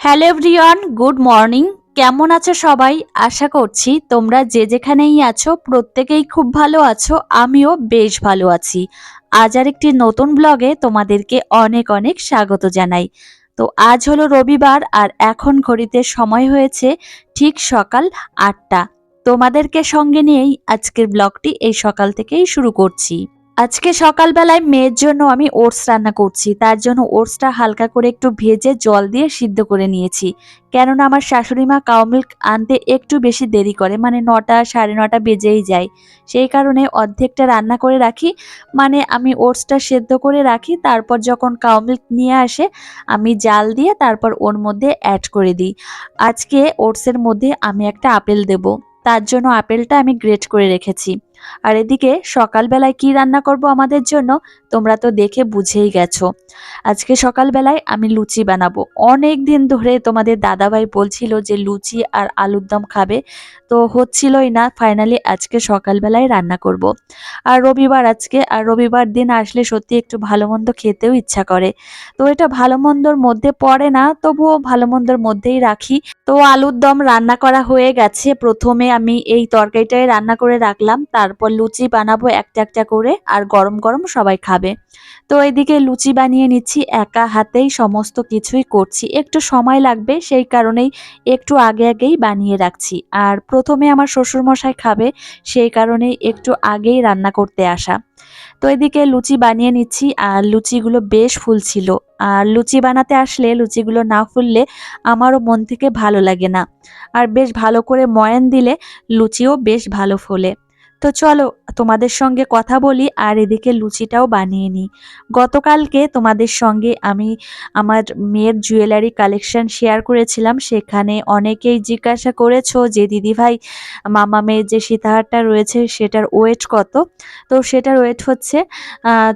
Hello everyone, good morning. কেমন আছো সবাই? আশা করছি তোমরা যে যেখানেই আছো, প্রত্যেকেই খুব ভালো আছো, আমিও বেশ ভালো আছি। আজ আর একটি নতুন ব্লগে তোমাদেরকে অনেক অনেক স্বাগত জানাই। তো আজ হলো রবিবার আর এখন ঘড়িতে সময় হয়েছে ঠিক সকাল আটটা। তোমাদেরকে সঙ্গে নিয়েই আজকের ব্লগটি এই সকাল থেকেই শুরু করছি। আজকে সকালবেলায় মেয়ের জন্য আমি ওটস রান্না করছি। তার জন্য ওটসটা হালকা করে একটু ভেজে জল দিয়ে সিদ্ধ করে নিয়েছি। কেননা আমার শাশুড়ি মা কাউ মিল্ক আনতে একটু বেশি দেরি করে মানে নটা সাড়ে নটা বেজেই যায়। সেই কারণে অর্ধেকটা রান্না করে রাখি মানে আমি ওটসটা সেদ্ধ করে রাখি, তারপর যখন কাউ মিল্ক নিয়ে আসে, আমি জাল দিয়ে তারপর ওর মধ্যে অ্যাড করে দিই। আজকে ওটসের মধ্যে আমি একটা আপেল দেব। তার জন্য আপেলটা আমি গ্রেট করে রেখেছি। আর এদিকে সকালবেলায় কি রান্না করব আমাদের জন্য, তোমরা তো দেখে বুঝেই গেছো। আজকে সকালবেলায় আমি লুচি বানাবো। অনেক দিন ধরে তোমাদের দাদাভাই বলছিল যে লুচি আর আলুর দম খাবে, তো হচ্ছিলই না, ফাইনালি আজকে সকালবেলায় রান্না করব। আর রবিবার আজকে, আর রবিবার দিন আসলে সত্যি একটু ভালো মন্দ খেতেও ইচ্ছা করে। তো এটা ভালো মন্দর মধ্যে পড়ে না, তবুও ভালো মন্দর মধ্যেই রাখি। তো আলুর দম রান্না করা হয়ে গেছে, প্রথমে আমি এই তরকারিটাই রান্না করে রাখলাম তারপর লুচি বানাবো একটা একটা করে আর গরম গরম সবাই খাবে। তো এদিকে লুচি বানিয়ে নিচ্ছি, একা হাতেই সমস্ত কিছুই করছি। একটু সময় লাগবে, সেই কারণেই একটু আগে আগেই বানিয়ে রাখছি। আর প্রথমে আমার শ্বশুরমশাই খাবে, সেই কারণেই একটু আগেই রান্না করতে আসা। তো এদিকে লুচি বানিয়ে নিচ্ছি, আর লুচিগুলো বেশ ফুলছিল। আর লুচি বানাতে আসলে লুচিগুলো না ফুললে আমারও মন থেকে ভালো লাগে না। আর বেশ ভালো করে ময়ান দিলে লুচিও বেশ ভালো ফোলে। তো চলো, তোমাদের সঙ্গে কথা বলি আর এদিকে লুচিটাও বানিয়ে নিই। গতকালকে তোমাদের সঙ্গে আমি আমার মেয়ের জুয়েলারি কালেকশন শেয়ার করেছিলাম। সেখানে অনেকেই জিজ্ঞাসা করেছ যে দিদিভাই মামা মেয়ের যে সীতাহারটা রয়েছে, সেটার ওয়েট কত? তো সেটার ওয়েট হচ্ছে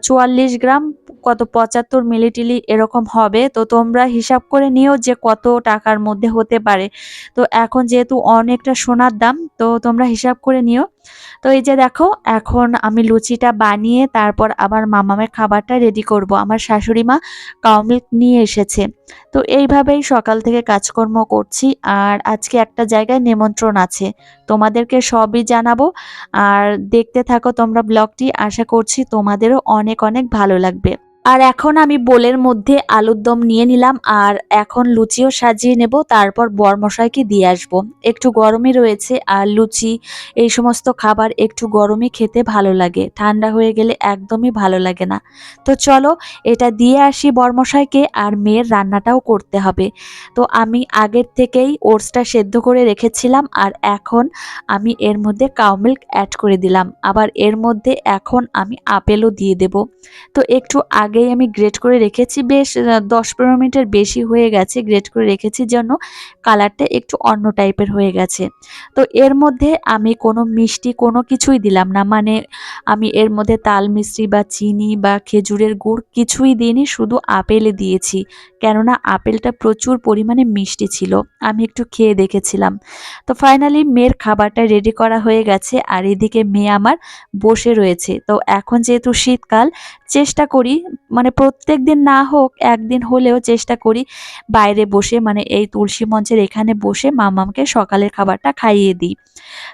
চুয়াল্লিশ গ্রাম, কত পঁচাত্তর মিলিটিলি এরকম হবে। তো তোমরা হিসাব করে নিও যে, কত টাকার মধ্যে হতে পারে। তো এখন যেহেতু অনেকটা সোনার দাম, তো তোমরা হিসাব করে নিও। তো এই যে দেখো, এখন আমি লুচিটা বানিয়ে তারপর আবার মামামের খাবারটা রেডি করব। আমার শাশুড়ি মা কাউমিল্ক নিয়ে এসেছে। তো এইভাবেই সকাল থেকে কাজকর্ম করছি আর আজকে একটা জায়গায় নিমন্ত্রণ আছে। তোমাদেরকে সবই জানাব। আর দেখতে থাকো তোমরা ব্লগটি। আশা করছি তোমাদেরও অনেক অনেক ভালো লাগবে। আর এখন আমি বোলের মধ্যে আলুর দম নিয়ে নিলাম, আর এখন লুচিও সাজিয়ে নেব, তারপর বরমশাইকে দিয়ে আসব। একটু গরমই রয়েছে, আর লুচি, এই সমস্ত খাবার একটু গরমই খেতে ভালো লাগে। ঠান্ডা হয়ে গেলে একদমই ভালো লাগে না। তো চলো, এটা দিয়ে আসি বরমশাইকে, আর মেয়ের রান্নাটাও করতে হবে। তো আমি আগের থেকেই ওটসটা সেদ্ধ করে রেখেছিলাম, আর এখন আমি এর মধ্যে কাউ মিল্ক অ্যাড করে দিলাম। আবার এর মধ্যে এখন আমি আপেলও দিয়ে দেব। তো একটু আগে আগেই আমি গ্রেট করে রেখেছি। বেশ দশ পনেরো মিনিটের বেশি হয়ে গেছে গ্রেট করে রেখেছি জন্য কালারটা একটু অন্য টাইপের হয়ে গেছে। তো এর মধ্যে আমি কোনো মিষ্টি কোনো কিছুই দিলাম না। মানে আমি এর মধ্যে তাল মিষ্টি বা চিনি বা খেজুরের গুড় কিছুই দিইনি, শুধু আপেলে দিয়েছি। কেননা আপেলটা প্রচুর পরিমাণে মিষ্টি ছিল, আমি একটু খেয়ে দেখেছিলাম। তো ফাইনালি মেয়ের খাবারটা রেডি করা হয়ে গেছে, আর এদিকে মেয়ে আমার বসে রয়েছে। তো এখন যেহেতু শীতকাল চেষ্টা করি মানে প্রত্যেক দিন না হোক, একদিন হলেও চেষ্টা করি বাইরে বসে মানে এই তুলসী মঞ্চের এখানে বসে মামামকে সকালের খাবারটা খাইয়ে দিই।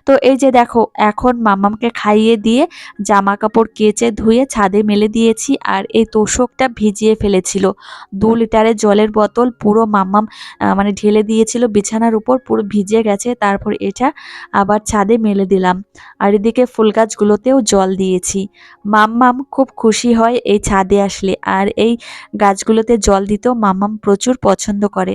তো এই যে দেখো, এখন মামামকে খাইয়ে দিয়ে জামা কাপড় কেচে ধুয়ে ছাদে মেলে দিয়েছি আর এই তোষকটা ভিজিয়ে ফেলেছিল। দু লিটারের জলের বোতল পুরো মাম্মাম মানে ঢেলে দিয়েছিল, বিছানার উপর পুরো ভিজে গেছে, তারপর এটা আবার ছাদে মেলে দিলাম। আর এদিকে ফুল গাছগুলোতেও জল দিয়েছি। মাম্মাম খুব খুশি হয়। এই ছাদে আসলে। আর এই গাছগুলোতে জল দিতেও মামাম প্রচুর পছন্দ করে।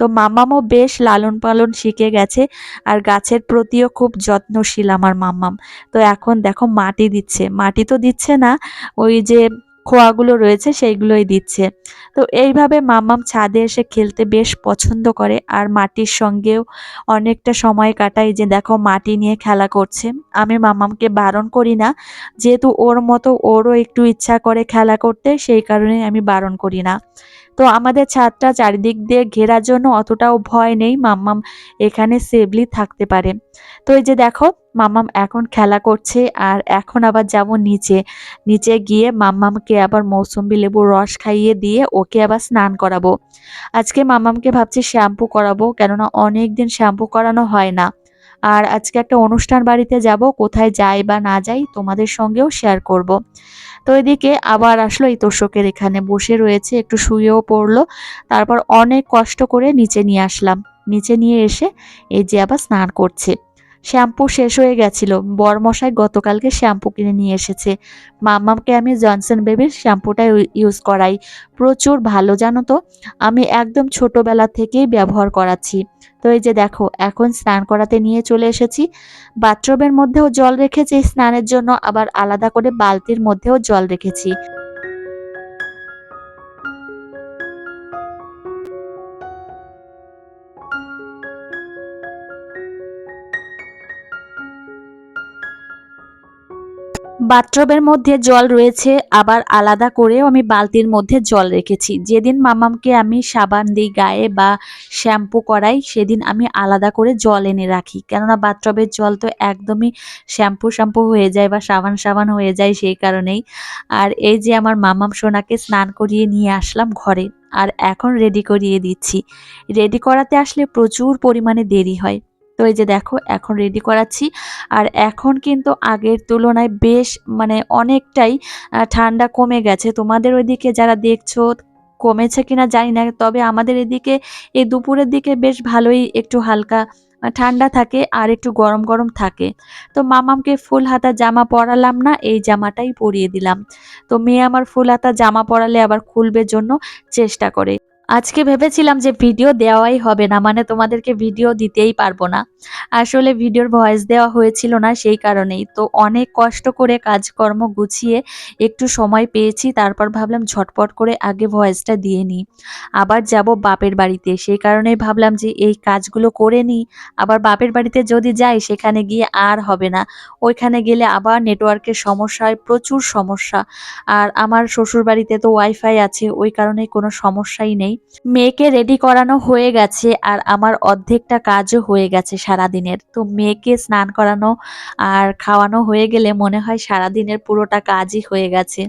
তো মামামও বেশ লালন পালন শিখে গেছে আর গাছের প্রতিও খুব যত্নশীল আমার মাম্মাম তো এখন দেখো মাটি দিচ্ছে। মাটি তো দিচ্ছে না, ওই যে খোয়াগুলো রয়েছে, সেইগুলোই দিচ্ছে। তো এইভাবে মামাম ছাদে এসে খেলতে বেশ পছন্দ করে। আর মাটির সঙ্গেও অনেকটা সময় কাটায় যে দেখো মাটি নিয়ে খেলা করছে। আমি মামামকে বারণ করি না, যেহেতু ওর মতো ওরও একটু ইচ্ছা করে খেলা করতে, সেই কারণে আমি বারণ করি না। তো আমাদের ছাদটা চারিদিক দিয়ে ঘেরার জন্য অতটাও ভয় নেই। মাম্মাম এখানে সেফলি থাকতে পারে। তো এই যে দেখো, মাম্মাম এখন খেলা করছে আর এখন আবার যাব নিচে। নিচে গিয়ে মাম্মামকে আবার মৌসুম্বি লেবুর রস খাইয়ে দিয়ে ওকে আবার স্নান করাবো। আজকে মাম্মামকে ভাবছি শ্যাম্পু করাবো, কেননা অনেক দিন শ্যাম্পু করানো হয় না। আর আজকে একটা অনুষ্ঠান বাড়িতে যাব, কোথায় যাই বা না যাই তোমাদের সঙ্গেও শেয়ার করব। তো এদিকে আবার আসলো এই তোষকের এখানে, বসে রয়েছে, একটু শুয়েও পড়ল, তারপর অনেক কষ্ট করে নিচে নিয়ে আসলাম নিচে নিয়ে এসে এই যে আবার স্নান করছে শ্যাম্পু শেষ হয়ে গেছিল। বরমশাই গতকালকে শ্যাম্পু কিনে নিয়ে এসেছে। মাম্মাকে আমি জনসন বেবির শ্যাম্পুটা ইউজ করাই। প্রচুর ভালো, জানো তো? আমি একদম ছোটবেলা থেকেই ব্যবহার করাচ্ছি। তো এই যে দেখো, এখন স্নান করাতে নিয়ে চলে এসেছি। বাথরুমের মধ্যেও জল রেখেছি, স্নানের জন্য আবার আলাদা করে বালতির মধ্যেও জল রেখেছি। বাথটবের মধ্যে জল রয়েছে, আবার আলাদা করেও আমি বালতির মধ্যে জল রেখেছি। যেদিন মামামকে আমি সাবান দিই গায়ে বা শ্যাম্পু করাই, সেদিন আমি আলাদা করে জল এনে রাখি। কেননা বাথটবের জল তো একদমই শ্যাম্পু শ্যাম্পু হয়ে যায় বা সাবান সাবান হয়ে যায় সেই কারণেই। আর এই যে আমার মামাম সোনাকে স্নান করিয়ে নিয়ে আসলাম ঘরে, আর এখন রেডি করিয়ে দিচ্ছি। রেডি করাতে আসলে প্রচুর পরিমাণে দেরি হয়। তো এই যে দেখো, এখন রেডি করাচ্ছি। আর এখন কিন্তু আগের তুলনায় বেশ মানে অনেকটাই ঠান্ডা কমে গেছে। তোমাদের ওইদিকে যারা দেখছ, কমেছে কিনা জানি না, তবে আমাদের এদিকে, এই দুপুরের দিকে বেশ ভালোই একটু হালকা ঠান্ডা থাকে আর একটু গরম গরম থাকে। তো মামামকে ফুল হাতা জামা পরালাম না, এই জামাটাই পরিয়ে দিলাম। তো মেয়ে আমার ফুল হাতা জামা পরালে আবার খুলবে জন্য চেষ্টা করে। আজকে ভেবেছিলাম যে ভিডিও দেওয়াই হবে না মানে তোমাদেরকে ভিডিও দিতেই পারব না। আসলে ভিডিওর ভয়েস দেওয়া হয়েছিল না সেই কারণেই। তো অনেক কষ্ট করে কাজকর্ম গুছিয়ে একটু সময় পেয়েছি, তারপর ভাবলাম ঝটপট করে আগে ভয়েসটা দিয়ে নিই। আবার যাব বাপের বাড়িতে, সেই কারণেই ভাবলাম যে এই কাজগুলো করে নিই। আবার বাপের বাড়িতে যদি যাই, সেখানে গিয়ে আর হবে না। ওইখানে গেলে আবার নেটওয়ার্কের সমস্যা হয় প্রচুর সমস্যা। আর আমার শ্বশুর বাড়িতে তো ওয়াইফাই আছে, ওই কারণে কোনো সমস্যাই নেই। মেয়েকে রেডি করানো হয়ে গেছে আর আমার অর্ধেকটা কাজও হয়ে গেছে সারাদিনের। তো মেয়েকে স্নান করানো আর খাওয়ানো হয়ে গেলে মনে হয় সারাদিনের পুরোটা কাজই হয়ে গেছে।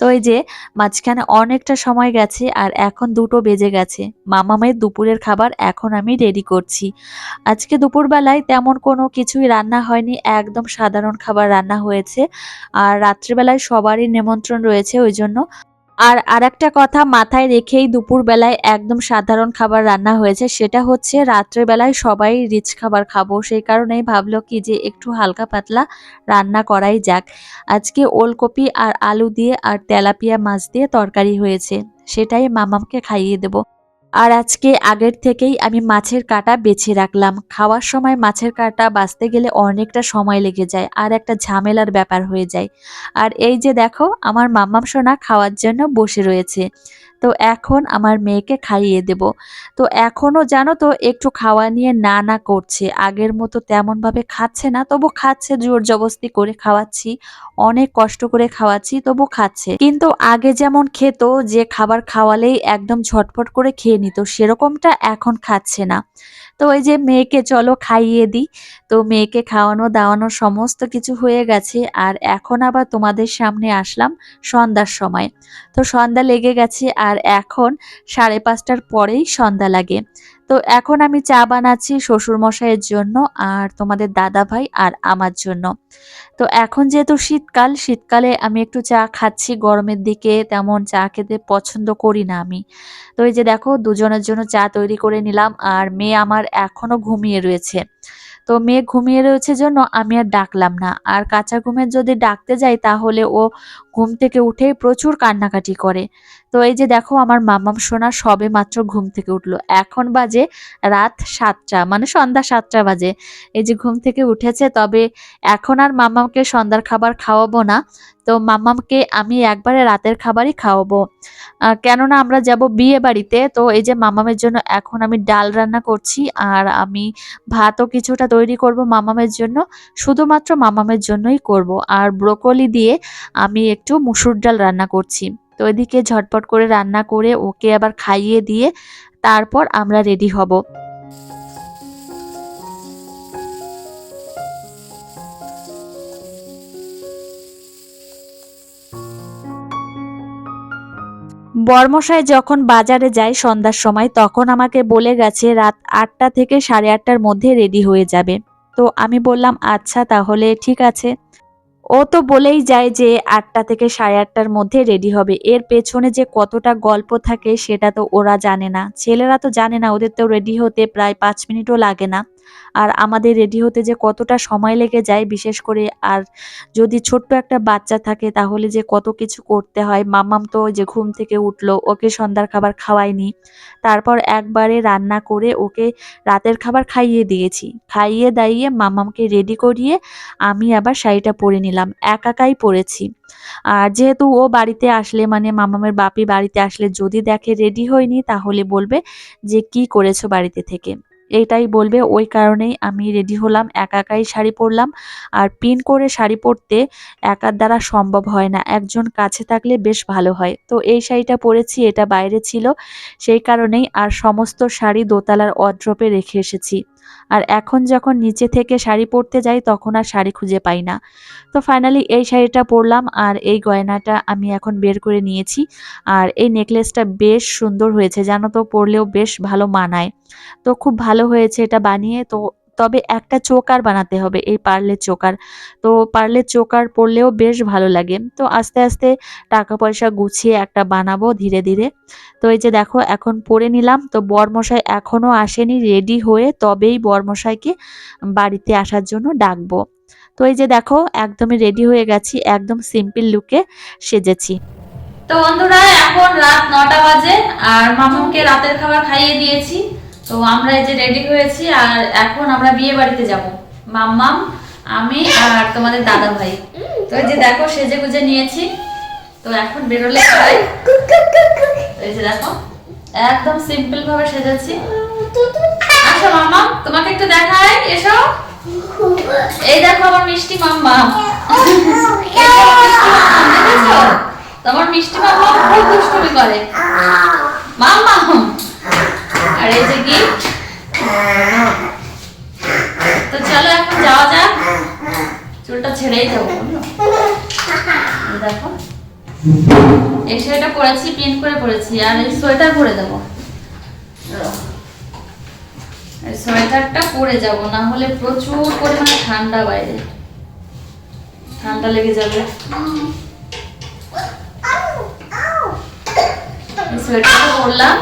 তো এই যে মাঝখানে অনেকটা সময় গেছে আর এখন দুটো বেজে গেছে। মামা মেয়ের দুপুরের খাবার এখন আমি রেডি করছি। আজকে দুপুরবেলায় তেমন কোনো কিছুই রান্না হয়নি, একদম সাধারণ খাবার রান্না হয়েছে। আর রাত্রিবেলায় সবারই নিমন্ত্রণ রয়েছে, ওই জন্য আর আরেকটা কথা মাথায় রেখেই দুপুরবেলায় একদম সাধারণ খাবার রান্না হয়েছে, সেটা হচ্ছে রাত্রেবেলায় সবাই রিচ খাবার খাব। সেই কারণেই ভাবলো কি যে একটু হালকা পাতলা রান্না করাই যাক। আজকে ওলকপি আর আলু দিয়ে আর তেলাপিয়া মাছ দিয়ে তরকারি হয়েছে, সেটাই মামাকে খাইয়ে দেবো। আর আজকে আগের থেকেই আমি মাছের কাটা বেছে রাখলাম। খাওয়ার সময় মাছের কাটা বাঁচতে গেলে অনেকটা সময় লেগে যায় আর একটা ঝামেলার ব্যাপার হয়ে যায়। আর এই যে দেখো, আমার মাম্মাম সোনা খাওয়ার জন্য বসে রয়েছে। তো এখন আমার মেয়েকে খাইয়ে দেব। তো এখনও জানো তো, একটু খাওয়া নিয়ে না না করছে। আগের মতো তেমনভাবে খাচ্ছে না, তবু খাচ্ছে জোর জবস্তি করে খাওয়াচ্ছি। অনেক কষ্ট করে খাওয়াচ্ছি, তবু খাচ্ছে। কিন্তু আগে যেমন খেত, যে খাবার খাওয়ালেই একদম ঝটপট করে খেয়ে নিত সেরকমটা এখন খাচ্ছে না। তো ওই যে মেয়েকে চলো খাইয়ে দিই তো মেয়েকে খাওয়ানো দাওয়ানো সমস্ত কিছু হয়ে গেছে, আর এখন আবার তোমাদের সামনে আসলাম সন্ধ্যার সময়। তো সন্ধ্যা লেগে গেছে, আর এখন সাড়ে পাঁচটার পরেই সন্ধ্যা লাগে। তো এখন আমি চা বানাচ্ছি শ্বশুর মশাইয়ের জন্য আর তোমাদের দাদা ভাই আর আমার জন্য। তো এখন যেহেতু শীতকাল, শীতকালে আমি একটু চা খাচ্ছি, গরমের দিকে তেমন চা খেতে পছন্দ করি না আমি। তো এই যে দেখো, দুজনের জন্য চা তৈরি করে নিলাম আর মেয়ে আমার এখনও ঘুমিয়ে রয়েছে। তো মেয়ে ঘুমিয়ে রয়েছে জন্য আমি আর ডাকলাম না। আর কাঁচা ঘুমের যদি ডাকতে যাই, তাহলে ও ঘুম থেকে উঠেই প্রচুর কান্নাকাটি করে। তো এই যে দেখো, আমার মামাম সোনা সবে মাত্র ঘুম থেকে উঠল। এখন বাজে রাত সাতটা মানে সন্ধ্যা সাতটা বাজে। এই যে ঘুম থেকে উঠেছে, তবে এখন আর মামামকে সন্ধ্যার খাবার খাওয়াবো না। তো মামামকে আমি একবারে রাতের খাবারই খাওয়াবো। কেননা আমরা যাব বিয়ে বাড়িতে, তো এই যে মামামের জন্য এখন আমি ডাল রান্না করছি, আর আমি ভাতও কিছুটা তৈরি করব মামামের জন্য। শুধুমাত্র মামামের জন্যই করব। আর ব্রোকলি দিয়ে আমি একটু মুসুর ডাল রান্না করছি। তো এদিকে ঝটপট করে রান্না করে ওকে আবার খাইয়ে দিয়ে তারপর আমরা রেডি হব। বর্মশাই যখন বাজারে যায় সন্ধ্যার সময়, তখন আমাকে বলে গেছে, রাত আটটা থেকে সাড়ে আটটার মধ্যে রেডি হয়ে যাবে। তো আমি বললাম আচ্ছা তাহলে ঠিক আছে। ও তো বলেই যায় যে, আটটা থেকে সাড়ে আটটার মধ্যে রেডি হবে। এর পেছনে যে কতটা গল্প থাকে, সেটা তো ওরা জানে না। ছেলেরা তো জানে না, ওদের তো রেডি হতে প্রায় পাঁচ মিনিটও লাগে না। আর আমাদের রেডি হতে যে কতটা সময় লেগে যায়, বিশেষ করে আর যদি ছোট্ট একটা বাচ্চা থাকে তাহলে যে কত কিছু করতে হয়। মামাম তো যে ঘুম থেকে উঠল, ওকে সন্ধ্যার খাবার খাওয়াইনি তারপর একবারে রান্না করে ওকে রাতের খাবার খাইয়ে দিয়েছি। খাইয়ে দাইয়ে মামামকে রেডি করিয়ে আমি আবার শাড়িটা পরে নিলাম। একাকাই পরেছি। আর যেহেতু ও বাড়িতে আসলে মানে মামামের বাপি বাড়িতে আসলে যদি দেখে রেডি হয়নি তাহলে বলবে যে কি করেছ বাড়িতে থেকে। এটাই বলবে, ওই কারণেই আমি রেডি হলাম, একা একাই শাড়ি পরলাম। আর পিন করে শাড়ি পরতে একার দ্বারা সম্ভব হয় না, একজন কাছে থাকলে বেশ ভালো হয়। তো এই শাড়িটা পরেছি, এটা বাইরে ছিল, সেই কারণেই আর সমস্ত শাড়ি দোতলার অড্রপে রেখে এসেছি। আর এখন যখন নিচে থেকে শাড়ি পরতে যাই, তখন আর শাড়ি খুঁজে পাই না। তো ফাইনালি এই শাড়িটা পরলাম আর এই গয়নাটা আমি এখন বের করে নিয়েছি। আর এই নেকলেসটা বেশ সুন্দর হয়েছে, জানো তো, পরলেও বেশ ভালো মানায়। তো খুব ভালো হয়েছে এটা বানিয়ে। তো তবে একটা চোকার বানাতে হবে, এই পার্লের চোকার। তো পার্লের চোকার পরলেও বেশ ভালো লাগে। তো আস্তে আস্তে টাকা পয়সা গুছিয়ে একটা বানাবো ধীরে ধীরে। তো এই যে দেখো, এখন পরে নিলাম। তো বরমশাই এখনও আসেনি, রেডি হয়ে তবেই বরমশাইকে বাড়িতে আসার জন্য ডাকবো। তো এই যে দেখো, একদমই রেডি হয়ে গেছি, একদম সিম্পল লুকে সেজেছি। তো বন্ধুরা, এখন রাত নটা বাজে, আর মামুকে রাতের খাবার খাইয়ে দিয়েছি। তো আমরা এই যে রেডি হয়েছি আর এখন আমরা বিয়ে বাড়িতে যাব। মাম্মাম, আমি আর তোমাদের দাদা ভাই। তো এই যে দেখো, সেজে গুজে নিয়েছি। তো এখন বেরোলে খাই। এই যে দেখো, একদম সিম্পল ভাবে সেজেছি। আচ্ছা মাম্মা তোমাকে একটু দেখাই, এসো। এই দেখো আমার মিষ্টি মাম্মা তোমার মিষ্টি মাম্মা খুব দুষ্টুমি করে। মাম্মা আর যে গিফট তো চলো এখন যাওয়া যাক। চুলটা ছেড়েই যাব দেখো। এই শাড়িটা পরেছি পিন করে পরেছি, আর এই সোয়েটার পরে দেবো। সোয়েটারটা পরে যাব, না হলে প্রচুর পরিমাণে ঠান্ডা বাইরে। ঠান্ডা লেগে যাবে। সোয়েটারটা পরলাম।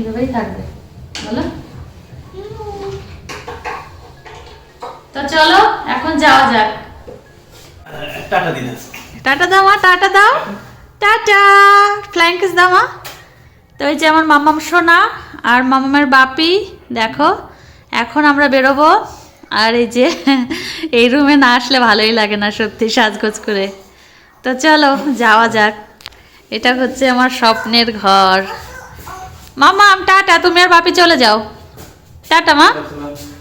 এইভাবেই থাকবে। বলো? তো চলো এখন যাওয়া যাক। টাটা দিন টাটা দাও মা টাটা দাও। টাটা। ফ্লাইং কিস দাও মা। তো এই যে আমার মামাম সোনা আর মামামের বাপি দেখো এখন আমরা বেরোবো। আর এই যে এই রুমে না আসলে ভালোই লাগে না সত্যি সাজগোজ করে। তো চলো যাওয়া যাক। এটা হচ্ছে আমার স্বপ্নের ঘর। মামাম টাটা, তুমি আর বাপি চলে যাও। টাটা, মা।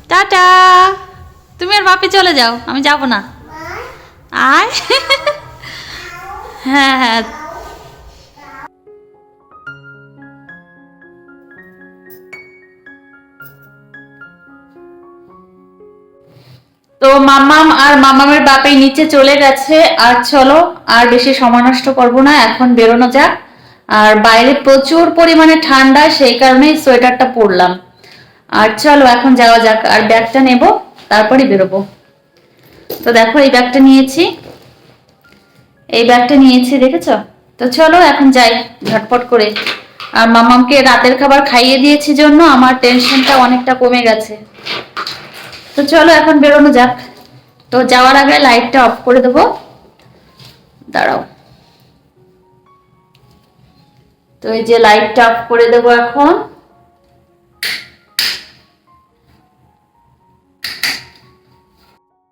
টাটা। তুমি আর বাপি চলে যাও, আমি যাব না। আয়। হ্যাঁ হ্যাঁ। তো মামাম আর মামামের বাপে নিচে চলে গেছে, আর চলো, আর বেশি সময় নষ্ট করব না, এখন বেরোনো যাক। আর বাইরে প্রচুর পরিমাণে ঠান্ডা, সেই কারণেই সোয়েটারটা পরলাম। আর চলো, এখন যাওয়া যাক, আর ব্যাগটা নেব তারপরে বেরোবো। তো দেখো, এই ব্যাগটা নিয়েছি। এই ব্যাগটা নিয়েছি, দেখেছ? তো চলো, এখন যাই ঝটপট করে। আর মামামকে রাতের খাবার খাইয়ে দিয়েছি জন্য, আমার টেনশনটা অনেকটা কমে গেছে। তো চলো, এখন বেরোনো যাক। তো যাওয়ার আগে লাইটটা অফ করে দেবো। দাঁড়াও। তো এই যে লাইটটা অফ করে দেবো এখন।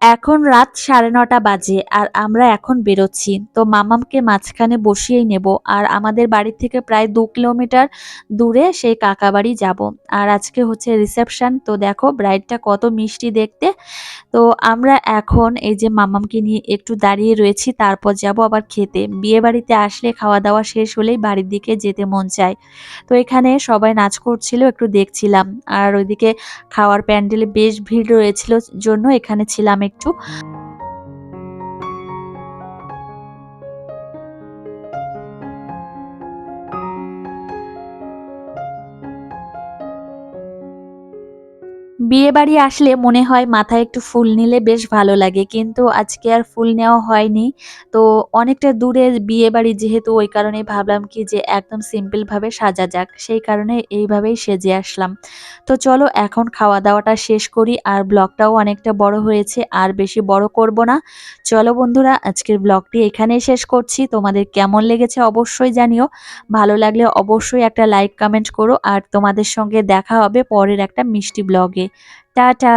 এখন রাত সাড়ে নটা বাজে আর আমরা এখন বেরোচ্ছি। তো মামামকে মাঝখানে বসিয়েই নেব আর আমাদের বাড়ি থেকে প্রায় দু কিলোমিটার দূরে সেই কাকাবাড়ি যাব। আর আজকে হচ্ছে রিসেপশন তো দেখো ব্রাইডটা কত মিষ্টি দেখতে। তো আমরা এখন এই যে মামামকে নিয়ে একটু দাঁড়িয়ে রয়েছি, তারপর যাব আবার খেতে। বিয়ে বাড়িতে আসলে খাওয়া দাওয়া শেষ হলেই বাড়ির দিকে যেতে মন চায়। তো এখানে সবাই নাচ করছিল, একটু দেখছিলাম। আর ওইদিকে খাওয়ার প্যান্ডেলে বেশ ভিড় রয়েছিল, জন্য এখানে ছিলাম একটু। বিয়ে বাড়ি আসলে মনে হয় মাথায় একটু ফুল নিলে বেশ ভালো লাগে, কিন্তু আজকে আর ফুল নেওয়া হয়নি। তো অনেকটা দূরে বিয়ে বাড়ি যেহেতু, ওই কারণে ভাবলাম কি যে একদম সিম্পল ভাবে সাজা যাক, সেই কারণে এইভাবেই সেজে আসলাম। তো চলো এখন খাওয়া দাওয়াটা শেষ করি, আর ব্লগটাও অনেকটা বড় হয়েছে, আর বেশি বড় করব না। চলো বন্ধুরা, আজকের ব্লগটি এখানেই শেষ করছি, তোমাদের কেমন লেগেছে অবশ্যই জানিও, ভালো লাগলে অবশ্যই একটা লাইক কমেন্ট করো, আর তোমাদের সঙ্গে দেখা হবে পরের একটা মিষ্টি ব্লগে। টাটা।